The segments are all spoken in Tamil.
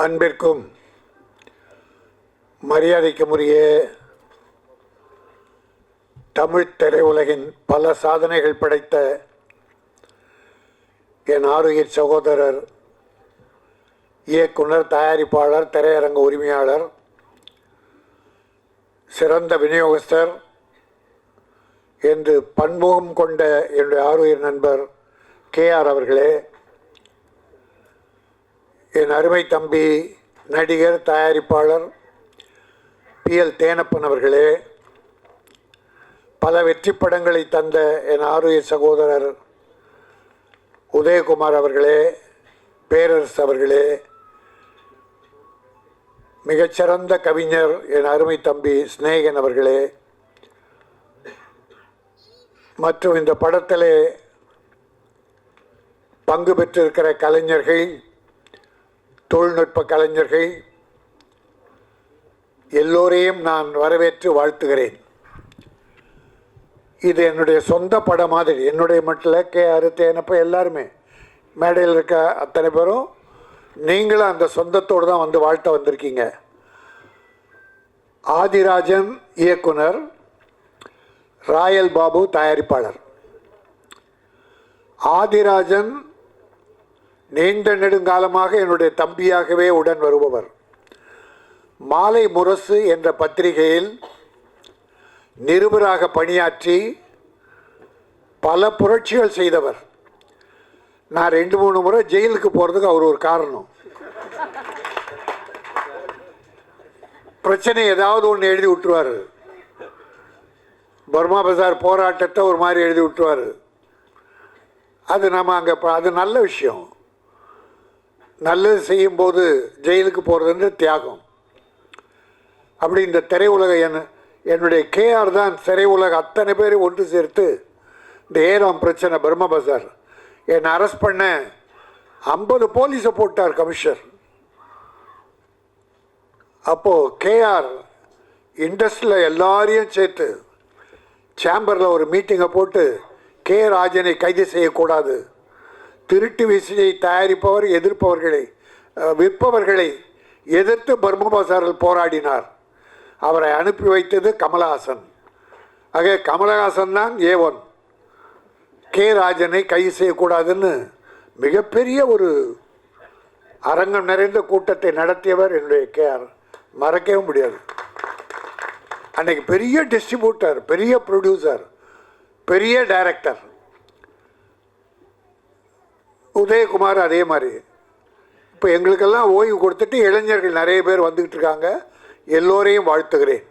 அன்பிற்கும் மரியாதைக்குரிய தமிழ் திரையுலகின் பல சாதனைகள் படைத்த என் ஆரோக்கிய சகோதரர் இயக்குனர் தயாரிப்பாளர் திரையரங்க உரிமையாளர் சிறந்த விநியோகஸ்தர் என்று பன்முகம் கொண்ட என்னுடைய ஆரோக்கிய நண்பர் கே ஆர் அவர்களே என் அருமை தம்பி நடிகர் தயாரிப்பாளர் பி. எல். தேனப்பன் அவர்களே பல வெற்றி படங்களை தந்த என் ஆரோய சகோதரர் உதயகுமார் அவர்களே பேரரசு அவர்களே மிகச்சிறந்த கவிஞர் என் அருமை தம்பி சிநேகன் அவர்களே மற்றும் இந்த படத்திலே பங்கு பெற்றிருக்கிற கலைஞர்கள் தொழில்நுட்ப கலைஞர்கள் எல்லோரையும் நான் வரவேற்று வாழ்த்துகிறேன். இது என்னுடைய சொந்த படம் மாதிரி. என்னுடைய மட்டும் கே அறுத்தேனப்போ எல்லாருமே. மேடையில் இருக்க அத்தனை பேரும் நீங்களும் அந்த சொந்தத்தோடு தான் வந்து வாழ்த்த வந்திருக்கீங்க. ஆதிராஜன் இயக்குனர் ராயல் பாபு தயாரிப்பாளர். ஆதிராஜன் நீண்ட நெடுங்காலமாக என்னுடைய தம்பியாகவே உடன் வருபவர். மாலை முரசு என்ற பத்திரிகையில் நிருபராக பணியாற்றி பல புரட்சிகள் செய்தவர். நான் ரெண்டு மூணு முறை ஜெயிலுக்கு போகிறதுக்கு அவர் ஒரு காரணம். பிரச்சனை ஏதாவது ஒன்று எழுதி விட்டுருவார். பர்மா பஜார் போராட்டத்தை ஒரு மாதிரி எழுதி விட்டுருவார். அது நம்ம அங்கே அது நல்ல விஷயம். நல்லது செய்யும்போது ஜெயிலுக்கு போகிறதுன்ற தியாகம். அப்படி இந்த திரையுலக என் என்னுடைய கேஆர் தான் திரையுலக அத்தனை பேரை ஒன்று சேர்த்து இந்த ஏராம் பிரச்சனை பிரம்ம பசார் என்னை அரெஸ்ட் பண்ண ஐம்பது போலீஸை போட்டார் கமிஷனர் அப்போது கேஆர் இண்டஸ்ட்ரியில் எல்லாரையும் சேர்த்து சேம்பரில் ஒரு மீட்டிங்கை போட்டு கே ராஜனை கைது செய்யக்கூடாது. திருட்டு விசையை தயாரிப்பவர் எதிர்ப்பவர்களை விற்பவர்களை எதிர்த்து பர்மா பசாரில் போராடினார். அவரை அனுப்பி வைத்தது கமலஹாசன். ஆக கமலஹாசன் தான் ஏ ஒன். கே ராஜனை கைது செய்யக்கூடாதுன்னு மிகப்பெரிய ஒரு அரங்கம் நிறைந்த கூட்டத்தை நடத்தியவர் என்னுடைய கேஆர் மறக்கவே முடியாது. அன்னைக்கு பெரிய டிஸ்ட்ரிபியூட்டர் பெரிய ப்ரொடியூசர் பெரிய டைரக்டர் உதயகுமார் அதே மாதிரி. இப்போ எங்களுக்கெல்லாம் ஓய்வு கொடுத்துட்டு இளைஞர்கள் நிறைய பேர் வந்துக்கிட்டு இருக்காங்க. எல்லோரையும் வாழ்த்துகிறேன்.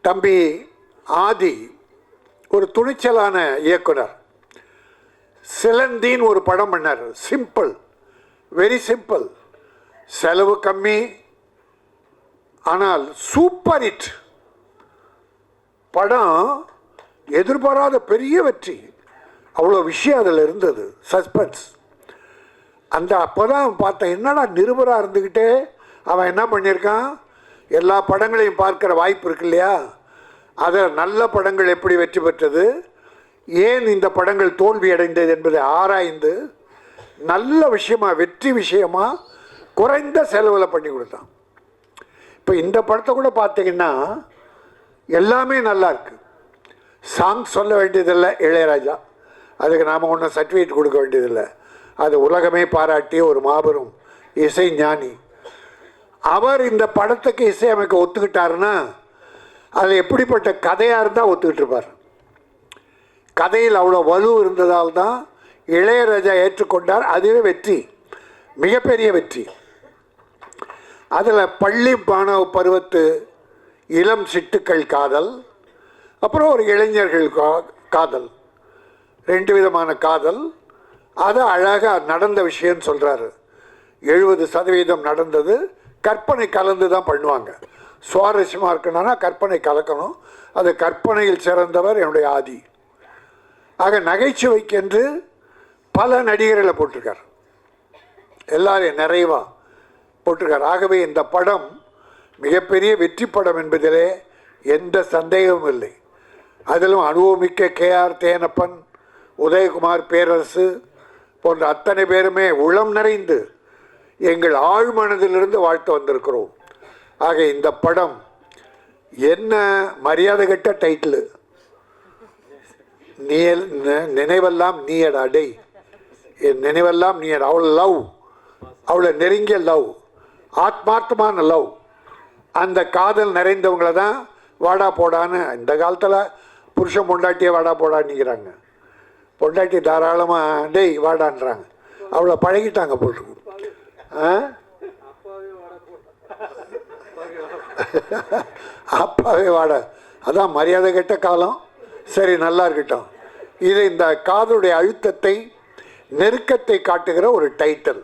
தம்பி ஆதி ஒரு துணிச்சலான இயக்குனர். சிலந்தின்னு ஒரு படம் பண்ணார். சிம்பிள் வெரி சிம்பிள் செலவு கம்மி ஆனால் சூப்பர் ஹிட் படம் எதிர்பாராத பெரிய வெற்றி. அவ்வளோ விஷயம் அதில் இருந்தது சஸ்பென்ஸ் அந்த அப்போ தான் பார்த்தேன் என்னடா நிருபராக இருந்துக்கிட்டே அவன் என்ன பண்ணியிருக்கான்? எல்லா படங்களையும் பார்க்குற வாய்ப்பு இருக்கு இல்லையா? அதில் நல்ல படங்கள் எப்படி வெற்றி பெற்றது? ஏன் இந்த படங்கள் தோல்வி அடைந்தது என்பதை ஆராய்ந்து நல்ல விஷயமா வெற்றி விஷயமாக குறைந்த செலவில் பண்ணி கொடுத்தான். இப்போ இந்த படத்தை கூட பார்த்தீங்கன்னா எல்லாமே நல்லா இருக்குது சாங் சொல்ல வேண்டியதில்லை இளையராஜா. அதுக்கு நாம் ஒன்றும் சர்டிஃபிகேட் கொடுக்க வேண்டியதில்லை. அது உலகமே பாராட்டிய ஒரு மாபெரும் இசை ஞானி. அவர் இந்த படத்துக்கு இசையமைக்க ஒத்துக்கிட்டாருன்னா அது எப்படிப்பட்ட கதையாக இருந்தால் ஒத்துக்கிட்டு இருப்பார். கதையில் அவ்வளோ வலு இருந்ததால் தான் இளையராஜா ஏற்றுக்கொண்டார். அதுவே வெற்றி. மிகப்பெரிய வெற்றி. அதில் பள்ளி மாணவ பருவத்து இளம் சிட்டுக்கள் காதல் அப்புறம் ஒரு இளைஞர்கள் கா- காதல். ரெண்டு விதமான காதல். அது அழகாக நடந்த விஷயம்னு சொல்கிறாரு எழுபது சதவீதம் நடந்தது. கற்பனை கலந்து தான் பண்ணுவாங்க. சுவாரஸ்யமாக இருக்கணும்னா கற்பனை கலக்கணும். அது கற்பனையில் சிறந்தவர் என்னுடைய ஆதி. ஆக நகைச்சுவைக்கென்று பல நடிகர்களை போட்டிருக்கார். எல்லாரையும் நிறைவா போட்டிருக்கார். ஆகவே இந்த படம் மிகப்பெரிய வெற்றி படம் என்பதிலே எந்த சந்தேகமும் இல்லை. அதிலும் அனுபவமிக்க கேஆர் தேனப்பன் உதயகுமார் பேரரசு போன்ற அத்தனை பேருமே உளம் நிறைந்து எங்கள் ஆழ்மனதிலிருந்து வாழ்த்து வந்திருக்கிறோம். ஆக இந்த படம் என்ன மரியாதை கட்ட டைட்டிலு நீ நினைவெல்லாம் நீயடா டேய். என் நினைவெல்லாம் நீயடா. அவ்வளோ லவ். அவ்வளோ நெருங்கிய லவ். ஆத்மார்த்தமான லவ். அந்த காதல் நிறைந்தவங்கள தான் வாடா போடான்னு இந்த காலத்தில் புருஷன் பொண்டாட்டியே வாடா போடான்னுங்கிறாங்க. பொண்டாட்டி தாராளமாக டேய் வாடான்றாங்க. அவ்வளோ பழகிட்டாங்க போட்டு ஆ? அப்பாவே வாட. அதான் மரியாதை கெட்ட காலம். சரி நல்லா இருக்கட்டும். இது இந்த காதலுடைய அழுத்தத்தை நெருக்கத்தை காட்டுகிற ஒரு டைட்டில்.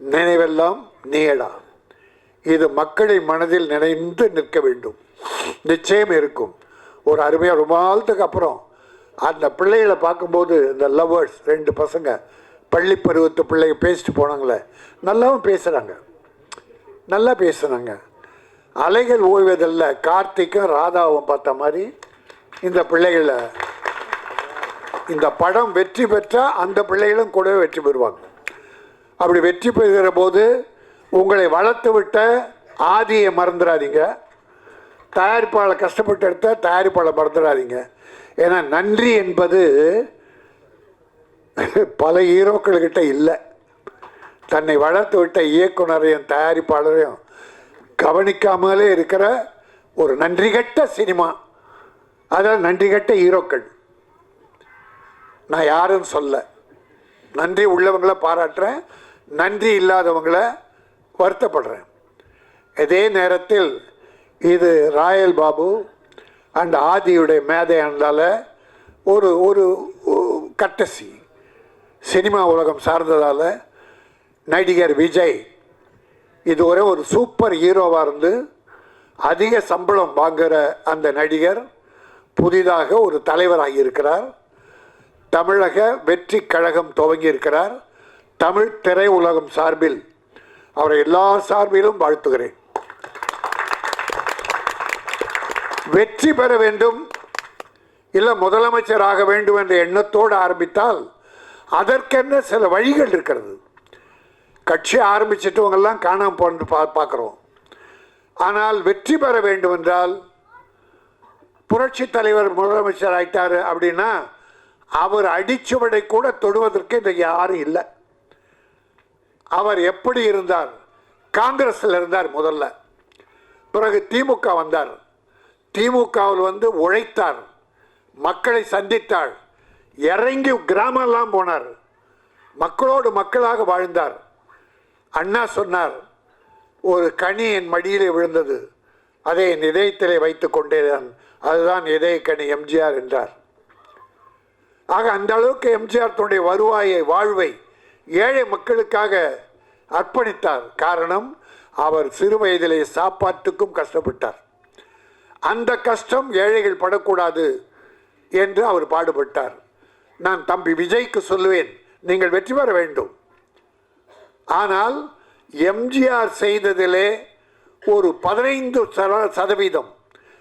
நினைவெல்லாம் நீடா இது மக்களை மனதில் நினைந்து நிற்க வேண்டும். நிச்சயம் இருக்கும். ஒரு அருமையாக ரொம்ப நாளத்துக்கு அப்புறம் அந்த பிள்ளைகளை பார்க்கும்போது இந்த லவ்வர்ஸ் ரெண்டு பசங்க பள்ளி பருவத்து பிள்ளைங்க பேசிட்டு போனாங்களே நல்லாவும் பேசுகிறாங்க நல்லா பேசுனாங்க அலைகள் ஓய்வதில் கார்த்திக்கும் ராதாவும் பார்த்த மாதிரி இந்த பிள்ளைகளை இந்த படம் வெற்றி பெற்றால் அந்த பிள்ளைகளும் கூடவே வெற்றி பெறுவாங்க. அப்படி வெற்றி பெறுகிற போது உங்களை வளர்த்து விட்ட ஆதியை மறந்துடாதீங்க. தயாரிப்பாளர் கஷ்டப்பட்டு எடுத்த தயாரிப்பாளர் மறந்துடாதீங்க. ஏன்னா நன்றி என்பது பல ஹீரோக்கள்கிட்ட இல்லை. தன்னை வளர்த்து விட்ட இயக்குனரையும் தயாரிப்பாளரையும் கவனிக்காமலே இருக்கிற ஒரு நன்றிகட்ட சினிமா. அதாவது நன்றிகட்ட ஹீரோக்கள். நான் யாருன்னு சொல்ல. நன்றி உள்ளவங்கள பாராட்டுறேன். நன்றி இல்லாதவங்கள வருத்தப்படுறேன். இதே நேரத்தில் இது ராயல் பாபு அண்ட் ஆதியுடைய மேதையானதால ஒரு ஒரு கட்டசி. சினிமா உலகம் சார்ந்ததால் நடிகர் விஜய் இதுவரை ஒரு சூப்பர் ஹீரோவாக இருந்து அதிக சம்பளம் வாங்குகிற அந்த நடிகர் புதிதாக ஒரு தலைவராகி இருக்கிறார். தமிழக வெற்றி கழகம் துவங்கி இருக்கிறார். தமிழ் திரை உலகம் சார்பில் அவரை எல்லா சார்பிலும் வாழ்த்துகிறேன். வெற்றி பெற வேண்டும். இல்லை முதலமைச்சர் ஆக வேண்டும் என்ற எண்ணத்தோடு ஆரம்பித்தால் அதற்கென்ன சில வழிகள் இருக்கிறது. கட்சி ஆரம்பிச்சிட்டவங்கெல்லாம் காணாமல் போன்னு பா பார்க்குறோம் ஆனால் வெற்றி பெற வேண்டும் என்றால் புரட்சி தலைவர் முதலமைச்சர் ஆயிட்டார் அப்படின்னா அவர் அடிச்சுவடை கூட தொடுவதற்கு இன்றைக்கு யாரும் இல்லை. அவர் எப்படி இருந்தார்? காங்கிரஸில் இருந்தார் முதல்ல. பிறகு திமுக வந்தார். திமுகவில் வந்து உழைத்தார் மக்களை சந்தித்தார் இறங்கி கிராமம்லாம் போனார் மக்களோடு மக்களாக வாழ்ந்தார். அண்ணா சொன்னார் ஒரு கனி என் மடியிலே விழுந்தது அதை என் இதயத்திலே வைத்து கொண்டேதான் அதுதான் இதய கனி எம்ஜிஆர் என்றார். ஆக அந்த அளவுக்கு எம்ஜிஆர் தன்னுடைய வருவாயை வாழ்வை ஏழை மக்களுக்காக அர்ப்பணித்தார். காரணம் அவர் சிறு வயதிலே சாப்பாட்டுக்கும் கஷ்டப்பட்டார். அந்த கஷ்டம் ஏழைகள் படக்கூடாது என்று அவர் பாடுபட்டார். நான் தம்பி விஜய்க்கு சொல்லுவேன் நீங்கள் வெற்றி பெற வேண்டும். ஆனால் எம்ஜிஆர் செய்ததிலே ஒரு பதினைந்து சதவீதம்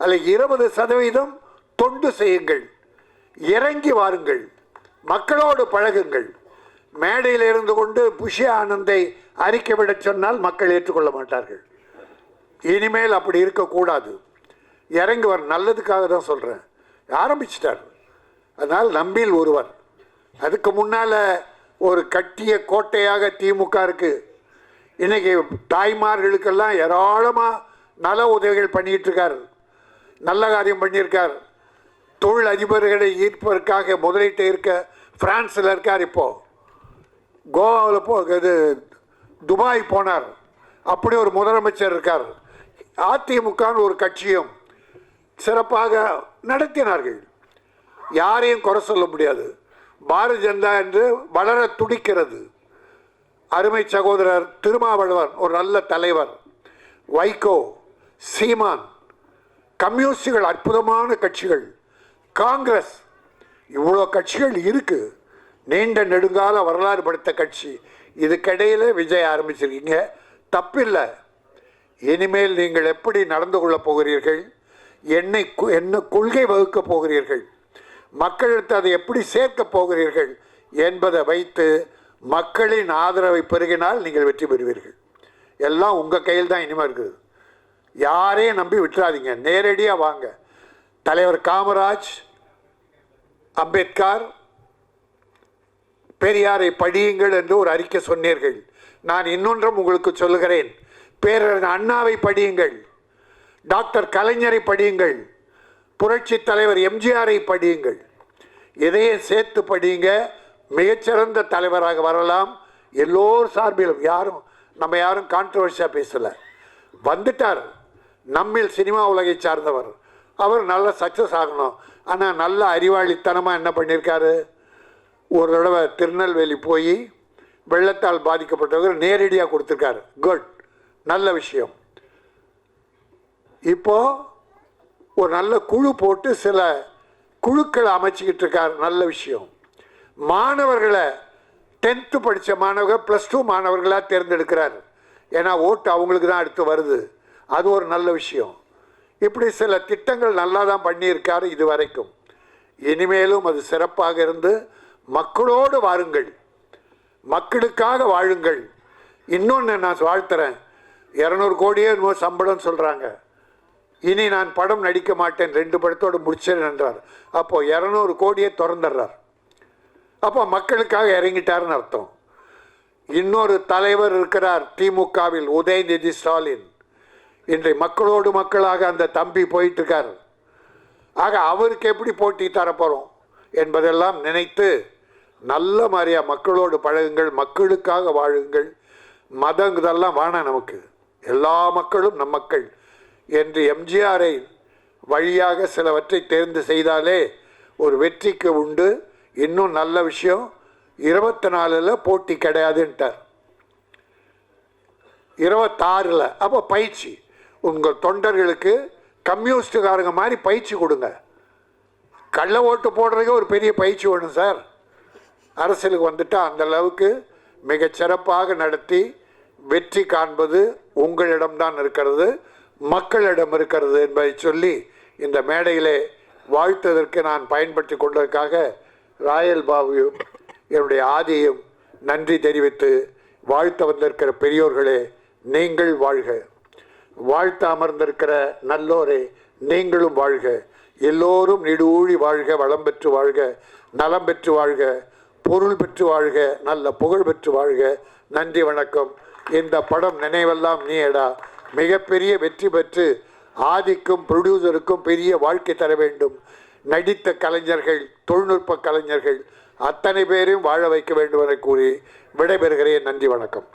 அல்ல இருபது சதவீதம் தொண்டு செய்யுங்கள் இறங்கி வாருங்கள் மக்களோடு பழகுங்கள். மேடையில் இருந்து கொண்டு புஷி ஆனந்தை அறிக்கை விடச் சொன்னால் மக்கள் ஏற்றுக்கொள்ள மாட்டார்கள். இனிமேல் அப்படி இருக்கக்கூடாது. இறங்கி வர நல்லதுக்காக தான் சொல்கிறேன் ஆரம்பிச்சிட்டார். அதனால் நம்பியில் ஒருவர். அதுக்கு முன்னால் ஒரு கட்டிய கோட்டையாக திமுக இருக்குது இன்றைக்கி தாய்மார்களுக்கெல்லாம் ஏராளமாக நல உதவிகள் பண்ணிகிட்ருக்கார் நல்ல காரியம் பண்ணியிருக்கார். தொழில் அதிபர்களை ஈர்ப்பதற்காக முதலீட்டு இருக்க ஃப்ரான்ஸில் இருக்கார் இப்போது கோவாவில் போ இது துபாய் போனார். அப்படி ஒரு முதலமைச்சர் இருக்கார். அதிமுகன்னு ஒரு கட்சியும் சிறப்பாக நடத்தினார்கள். யாரையும் குறை சொல்ல முடியாது. பாரதிய ஜனதா என்று வளர துடிக்கிறது. அருமை சகோதரர் திருமாவளவன் ஒரு நல்ல தலைவர். வைகோ சீமான் கம்யூனிஸ்டுகள் அற்புதமான கட்சிகள். காங்கிரஸ் இவ்வளோ கட்சிகள் இருக்குது நீண்ட நெடுங்கால வரலாறு படுத்த கட்சி. இதுக்கிடையில் விஜய் ஆரம்பிச்சிருக்கீங்க. தப்பில்லை. இனிமேல் நீங்கள் எப்படி நடந்து கொள்ளப் போகிறீர்கள்? என்னை கு- என்ன கொள்கை வகுக்கப் போகிறீர்கள். மக்களிடத்து அதை எப்படி சேர்க்கப் போகிறீர்கள் என்பதை வைத்து மக்களின் ஆதரவை பெருகினால் நீங்கள் வெற்றி பெறுவீர்கள். எல்லாம் உங்கள் கையில் தான் இனிமேல் இருக்குது. யாரையும் நம்பி விட்டுறாதீங்க. நேரடியாக வாங்க. தலைவர் காமராஜ் அம்பேத்கர் பெரியாரை படியுங்கள் என்று ஒரு அறிக்கை சொன்னீர்கள். நான் இன்னொன்றும் உங்களுக்கு சொல்லுகிறேன். பேரர் அண்ணாவை படியுங்கள். டாக்டர் கலைஞரை படியுங்கள். புரட்சி தலைவர் எம்ஜிஆரை படியுங்கள். இதையே சேர்த்து படியுங்க. மிகச்சிறந்த தலைவராக வரலாம். எல்லோர் சார்பிலும் யாரும் நம்ம யாரும் கான்ட்ரவர்ஷியாக பேசலை. வந்துட்டார். நம்மில் சினிமா உலகை சார்ந்தவர். அவர் நல்ல சக்ஸஸ் ஆகணும். ஆனால் நல்ல அறிவாளித்தனமாக என்ன பண்ணியிருக்காரு ஒரு தடவை திருநெல்வேலி போய் வெள்ளத்தால் பாதிக்கப்பட்டவர்கள் நேரடியாக கொடுத்துருக்காரு. குட் நல்ல விஷயம். இப்போது ஒரு நல்ல குழு போட்டு சில குழுக்களை அமைச்சிக்கிட்டு இருக்கார். நல்ல விஷயம். மாணவர்களை டென்த்து படித்த மாணவர்கள் ப்ளஸ் டூ மாணவர்களாக தேர்ந்தெடுக்கிறார். ஏன்னா ஓட்டு அவங்களுக்கு தான் அடுத்து வருது. அது ஒரு நல்ல விஷயம். இப்படி சில திட்டங்கள் நல்லா தான் பண்ணியிருக்காரு இது வரைக்கும் இனிமேலும் அது சிறப்பாக இருந்து மக்களோடு வாருங்கள். மக்களுக்காக வாழுங்கள். இன்னொன்று நான் வாழ்த்துறேன். இரநூறு கோடியே இன்னும் சம்பளம் சொல்கிறாங்க இனி நான் படம் நடிக்க மாட்டேன். ரெண்டு படத்தோடு முடிச்சேன் என்றார். அப்போது இரநூறு கோடியை திறந்துடுறார். அப்போ மக்களுக்காக இறங்கிட்டாருன்னு அர்த்தம். இன்னொரு தலைவர் இருக்கிறார் திமுகவில் உதயநிதி ஸ்டாலின். இன்றை மக்களோடு மக்களாக அந்த தம்பி போயிட்டுருக்கார். ஆக அவருக்கு எப்படி போட்டி தரப்போகிறோம் என்பதெல்லாம் நினைத்து நல்ல மாதிரியாக மக்களோடு பழகுங்கள் மக்களுக்காக வாழுங்கள். மதம் இதெல்லாம் வேணாம் நமக்கு. எல்லா மக்களும் நம் மக்கள். என்று எம்ஜிஆரை வழியாக சிலவற்றை தேர்ந்து செய்தாலே ஒரு வெற்றிக்கு உண்டு. இன்னும் நல்ல விஷயம் இருபத்தி நாலில் போட்டி கிடையாதுன்ட்டார். இருபத்தாறில் அப்போ பயிற்சி. உங்கள் தொண்டர்களுக்கு கம்யூனிஸ்டுக்காரங்க மாதிரி பயிற்சி கொடுங்க. கள்ள ஓட்டு போடுறதுக்கு ஒரு பெரிய பயிற்சி வேணும் சார். அரசியலுக்கு வந்துட்டால் அந்த அளவுக்கு மிகச்சிறப்பாக நடத்தி வெற்றி காண்பது உங்களிடம்தான் இருக்கிறது. மக்களிடம் இருக்கிறது என்பதை சொல்லி இந்த மேடையிலே வாழ்த்ததற்கு நான் பயன்படுத்தி கொண்டதற்காக ராயல் பாபுவும் என்னுடைய ஆதியும் நன்றி தெரிவித்து வாழ்த்த வந்திருக்கிற பெரியோர்களே நீங்கள் வாழ்க. வாழ்த்த அமர்ந்திருக்கிற நல்லோரே நீங்களும் வாழ்க. எல்லோரும் நெடுஊழி வாழ்க வளம் பெற்று வாழ்க நலம் பெற்று வாழ்க பொருள் பெற்று வாழ்க நல்ல புகழ் பெற்று வாழ்க. நன்றி வணக்கம். இந்த படம் நினைவெல்லாம் நீடா மிகப்பெரிய வெற்றி பெற்று ஆதிக்கும் ப்ரொடியூசருக்கும் பெரிய வாழ்க்கை தர வேண்டும். நடித்த கலைஞர்கள் தொழில்நுட்ப கலைஞர்கள் அத்தனை பேரையும் வாழ வைக்க வேண்டும் என கூறி விடைபெறுகிறேன். நன்றி வணக்கம்.